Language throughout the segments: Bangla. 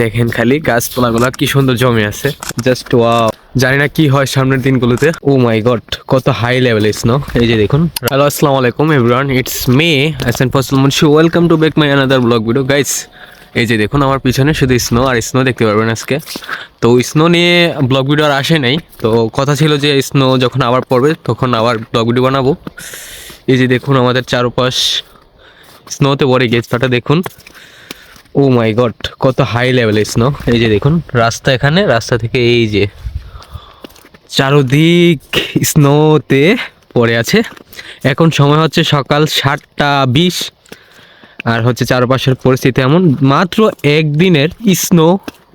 দেখেন খালি গাছপালাগুলো কি সুন্দর জমে আছে। জাস্ট ওয়াও জানি না কি হয় সামনের দিনগুলোতে। ও মাই গড কত হাই লেভেল স্নো এই যে দেখুন। হ্যালো আসসালামু আলাইকুম everyone it's me S N Fasal Munshi welcome to back my another blog video guys এই যে দেখুন আমার পিছনে শুধু স্নো আর স্নো দেখতে পারবেন আজকে। তো স্নো নিয়ে ব্লগ ভিডিও আর আসে নাই। তো কথা ছিল যে স্নো যখন আবার পড়বে তখন আবার ব্লগ ভিডিও বানাবো। এই যে দেখুন আমাদের চারপাশ স্নোতে ভরে গেছটা দেখুন। ও মাই গড, কত হাই লেভেল স্নো এই যে দেখুন, রাস্তা এখানে, রাস্তা থেকে এই যে চারদিক স্নোতে পড়ে আছে। এখন সময় হচ্ছে সকাল সাতটা বিশ, আর হচ্ছে চারপাশের পরিস্থিতি এমন। মাত্র একদিনের স্নো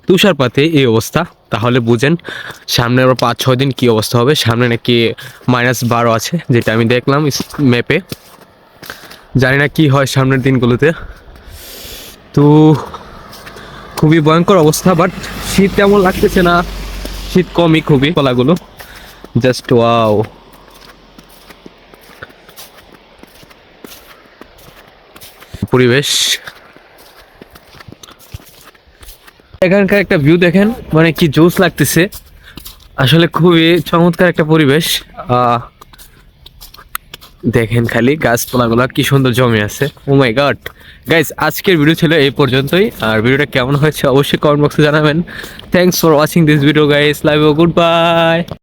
তুষারপাতে এই অবস্থা। তাহলে বুঝেন সামনে আবার পাঁচ, ছয় দিন কী অবস্থা হবে? সামনে নাকি মাইনাস বারো আছে, যেটা আমি দেখলাম ম্যাপে জানি না কী হয় সামনের দিনগুলোতে। তো খুবই ভয়ঙ্কর অবস্থা বাট শীত তেমন লাগতেছে না। শীত কমই খুবই কলাগুলো জাস্ট ওয়াও পরিবেশ। এখানকার একটা ভিউ দেখেন মানে কি জোস লাগতেছে। আসলে খুবই চমৎকার একটা পরিবেশ। আহ, দেখেন খালি গাছপালাগুলো কি সুন্দর জমে আছে। ও গড গাইস আজকের ভিডিও ছিল এই পর্যন্তই। আর ভিডিওটা কেমন হয়েছে অবশ্যই কমেন্ট বক্সে জানাবেন। Thanks for watching this video guys live goodbye